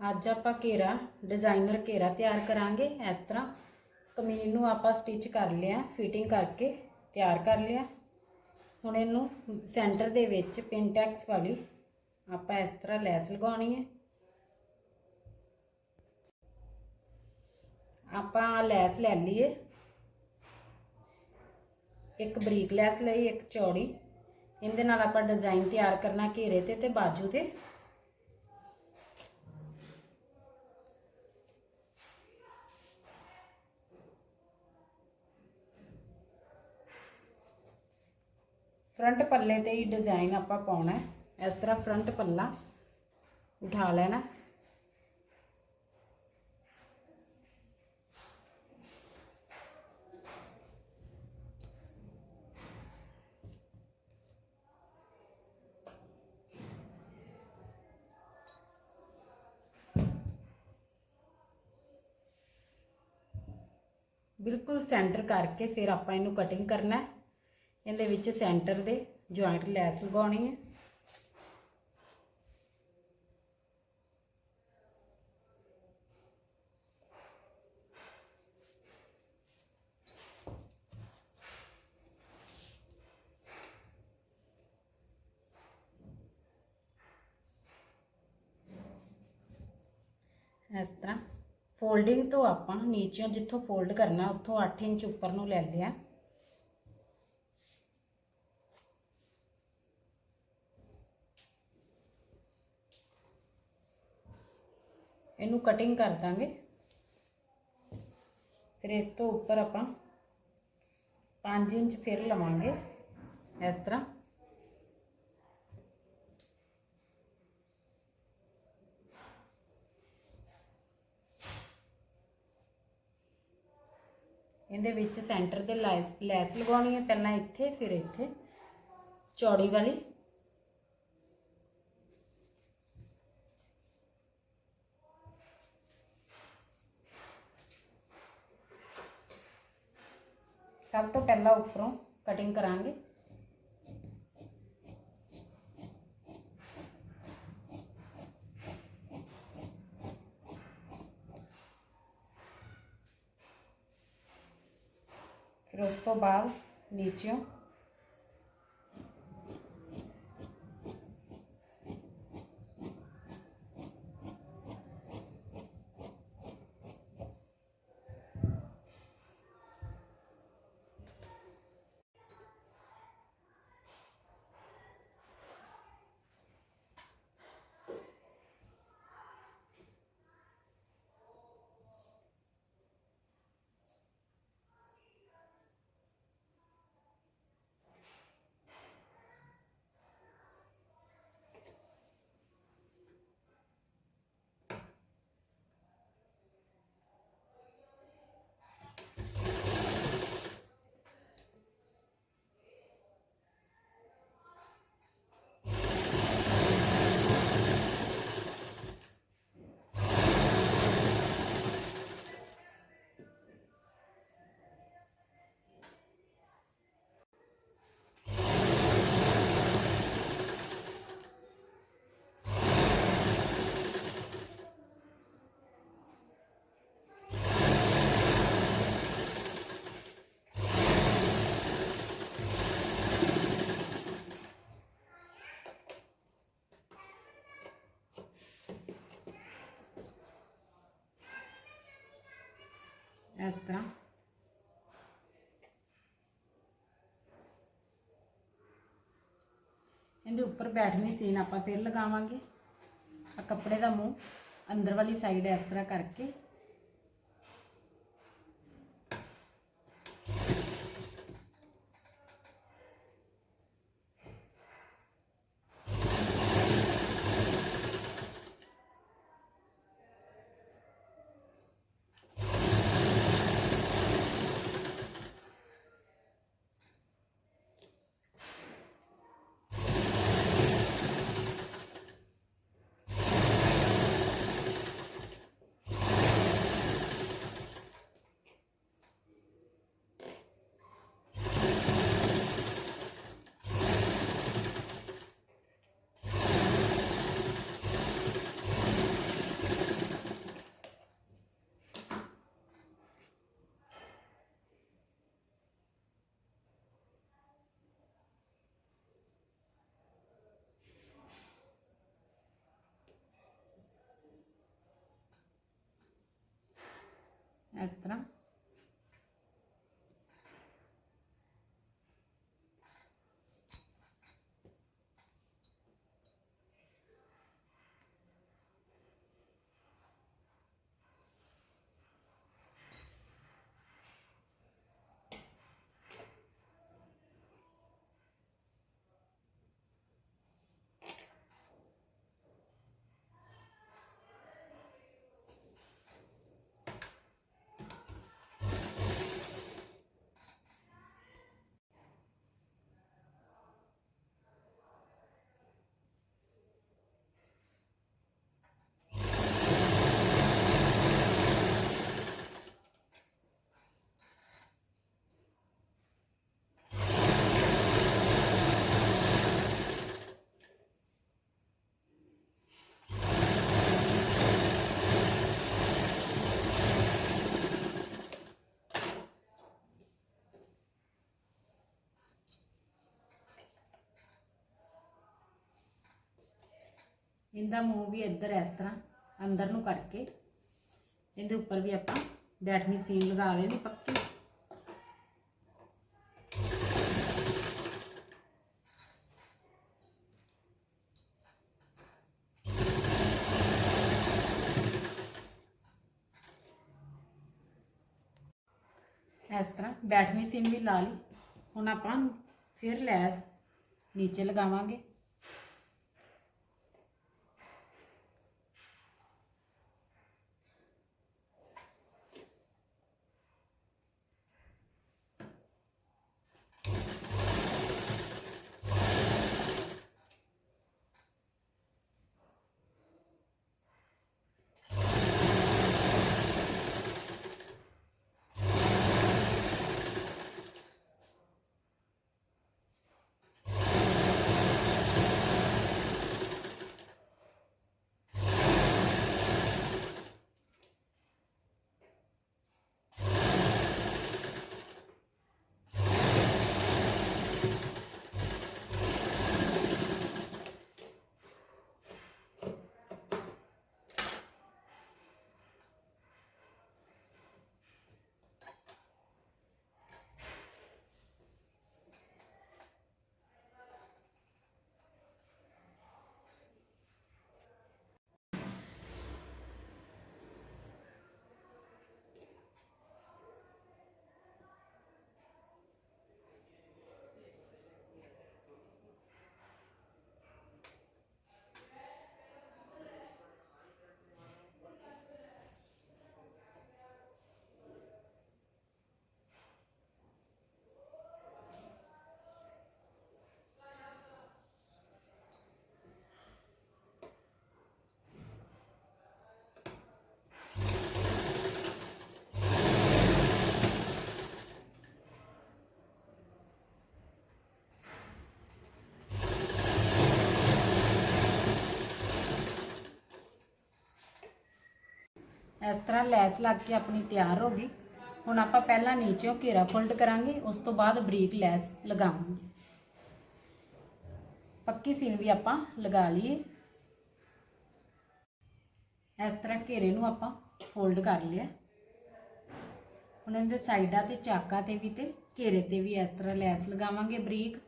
ਅੱਜ ਆਪਾਂ ਘੇਰਾ ਡਿਜ਼ਾਈਨਰ ਘੇਰਾ ਤਿਆਰ ਕਰਾਂਗੇ। ਇਸ ਤਰ੍ਹਾਂ ਕਮੀਜ਼ ਨੂੰ ਆਪਾਂ ਸਟਿਚ ਕਰ ਲਿਆ ਫਿਟਿੰਗ ਕਰਕੇ ਤਿਆਰ ਕਰ ਲਿਆ। ਹੁਣ ਇਹਨੂੰ ਸੈਂਟਰ ਦੇ ਵਿੱਚ ਪਿੰਟੈਕਸ ਵਾਲੀ ਆਪਾਂ ਇਸ ਤਰ੍ਹਾਂ ਲੈਸ ਲਗਾਉਣੀ ਹੈ। ਆਪਾਂ ਲੈਸ ਲੈ ਲਈਏ। ਇੱਕ ਬਰੀਕ ਲੈਸ ਲਈ, ਇੱਕ ਚੌੜੀ। ਇਹਦੇ ਨਾਲ ਆਪਾਂ ਡਿਜ਼ਾਈਨ ਤਿਆਰ ਕਰਨਾ ਘੇਰੇ ਤੇ ਤੇ ਬਾਜੂ ਤੇ ਫਰੰਟ ਪੱਲੇ ਤੇ ਹੀ ਡਿਜ਼ਾਈਨ ਆਪਾਂ ਪਾਉਣਾ ਹੈ। ਇਸ ਤਰ੍ਹਾਂ ਫਰੰਟ ਪੱਲਾ ਉਠਾ ਲੈਣਾ। ਬਿਲਕੁਲ ਸੈਂਟਰ ਕਰਕੇ ਫਿਰ ਆਪਾਂ ਇਹਨੂੰ ਕਟਿੰਗ ਕਰਨਾ ਇਹਦੇ ਵਿੱਚ ਸੈਂਟਰ ਦੇ ਜੁਆਇੰਟ ਲੈਸ ਲਗਾਉਣੀ ਹੈ। ਇਸ ਤਰ੍ਹਾਂ ਫੋਲਡਿੰਗ ਤੋਂ ਆਪਾਂ ਨੀਚਿਓਂ ਜਿੱਥੋਂ ਫੋਲਡ ਕਰਨਾ, ਉੱਥੋਂ 8 ਇੰਚ ਉੱਪਰ ਨੂੰ ਲੈ ਲਿਆ। ਇਹਨੂੰ ਕਟਿੰਗ ਕਰ ਦਾਂਗੇ। ਫਿਰ ਇਸ ਤੋਂ ਉੱਪਰ ਆਪਾਂ 5 ਇੰਚ ਫਿਰ ਲਵਾਂਗੇ ਇਸ ਤਰ੍ਹਾਂ। ਇਹਦੇ ਵਿੱਚ ਸੈਂਟਰ ਦੇ ਲੈਸ ਲੈਸ ਲਗਾਉਣੀ ਹੈ, ਪਹਿਲਾਂ ਇੱਥੇ, ਫਿਰ ਇੱਥੇ। ਚੌੜੀ ਵਾਲੀ। ਸਭ ਤੋਂ ਪਹਿਲਾਂ ਉੱਪਰੋਂ ਕਟਿੰਗ ਕਰਾਂਗੇ। ਫਿਰ ਉਸ ਤੋਂ ਬਾਅਦ ਨੀਚਿਓਂ ਇਸ ਤਰ੍ਹਾਂ ਇਹਦੇ ਉੱਪਰ ਬੈਠਵੀਂ ਸੀਨ ਆਪਾਂ ਫਿਰ ਲਗਾਵਾਂਗੇ। ਆ ਕੱਪੜੇ ਦਾ ਮੂੰਹ ਅੰਦਰ ਵਾਲੀ ਸਾਈਡ ਇਸ ਤਰ੍ਹਾਂ ਕਰਕੇ। ਇਸ ਤਰ੍ਹਾਂ ਇਹਦਾ ਮੂੰਹ ਵੀ ਇੱਧਰ ਇਸ ਤਰ੍ਹਾਂ ਅੰਦਰ ਨੂੰ ਕਰਕੇ, ਇਹਦੇ ਉੱਪਰ ਵੀ ਆਪਾਂ ਬੈਠਵੀਂ ਸੀਨ ਲਗਾ ਲੈਣੀ ਪੱਕੀ। ਇਸ ਤਰ੍ਹਾਂ ਬੈਠਵੀਂ ਸੀਨ ਵੀ ਲਾ ਲਈ। ਹੁਣ ਆਪਾਂ ਫਿਰ ਲੈਸ ਨੀਚੇ ਲਗਾਵਾਂਗੇ। ਇਸ ਤਰ੍ਹਾਂ ਲੈਸ ਲੱਗ ਕੇ ਆਪਣੀ ਤਿਆਰ ਹੋ ਗਈ। ਹੁਣ ਆਪਾਂ ਪਹਿਲਾਂ ਨੀਚੇੋਂ ਘੇਰਾ ਫੋਲਡ ਕਰਾਂਗੇ, ਉਸ ਤੋਂ ਬਾਅਦ ਬਰੀਕ ਲੈਸ ਲਗਾਵਾਂਗੇ। ਪੱਕੀ ਸੀਨ ਵੀ ਆਪਾਂ ਲਗਾ ਲਈਏ। ਇਸ ਤਰ੍ਹਾਂ ਘੇਰੇ ਨੂੰ ਆਪਾਂ ਫੋਲਡ ਕਰ ਲਿਆ। ਹੁਣ ਇਹਦੇ ਸਾਈਡਾਂ ਤੇ ਚਾਕਾਂ ਤੇ ਵੀ ਤੇ ਘੇਰੇ ਤੇ ਵੀ ਇਸ ਤਰ੍ਹਾਂ ਲੈਸ ਲਗਾਵਾਂਗੇ ਬਰੀਕ।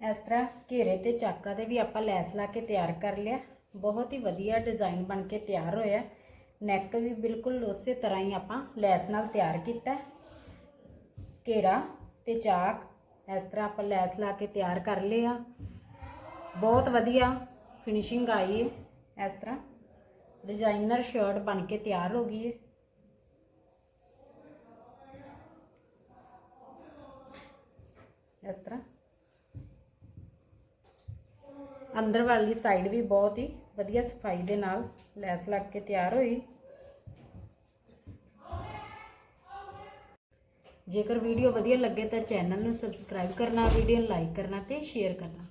ਇਸ ਤਰ੍ਹਾਂ ਘੇਰੇ ਤੇ ਚਾਕਾਂ ਤੇ ਵੀ ਆਪਾਂ ਲੈਸ ਲਾ ਕੇ ਤਿਆਰ ਕਰ ਲਿਆ। ਬਹੁਤ ਹੀ ਵਧੀਆ ਡਿਜ਼ਾਈਨ ਬਣ ਕੇ ਤਿਆਰ ਹੋਇਆ। ਨੈਕ ਵੀ ਬਿਲਕੁਲ ਉਸੇ ਤਰ੍ਹਾਂ ਹੀ ਆਪਾਂ ਲੈਸ ਨਾਲ ਤਿਆਰ ਕੀਤਾ। ਘੇਰਾ ਤੇ ਚਾਕ ਇਸ ਤਰ੍ਹਾਂ ਆਪਾਂ ਲੈਸ ਲਾ ਕੇ ਤਿਆਰ ਕਰ ਲਿਆ। ਬਹੁਤ ਵਧੀਆ ਫਿਨਿਸ਼ਿੰਗ ਆਈ। ਹੈ ਇਸ ਤਰ੍ਹਾਂ ਡਿਜ਼ਾਈਨਰ ਸ਼ਰਟ ਬਣ ਕੇ ਤਿਆਰ ਹੋ ਗਈ ਹੈ। ਇਸ ਤਰ੍ਹਾਂ ਅੰਦਰ ਵਾਲੀ ਸਾਈਡ ਵੀ ਬਹੁਤ ਹੀ ਵਧੀਆ ਸਫ਼ਾਈ ਦੇ ਨਾਲ ਲੈਸ ਲੱਗ ਕੇ ਤਿਆਰ ਹੋਈ। ਜੇਕਰ ਵੀਡੀਓ ਵਧੀਆ ਲੱਗੇ ਤਾਂ ਚੈਨਲ ਨੂੰ ਸਬਸਕ੍ਰਾਈਬ ਕਰਨਾ ਵੀਡੀਓ ਨੂੰ ਲਾਈਕ ਕਰਨਾ ਤੇ ਸ਼ੇਅਰ ਕਰਨਾ।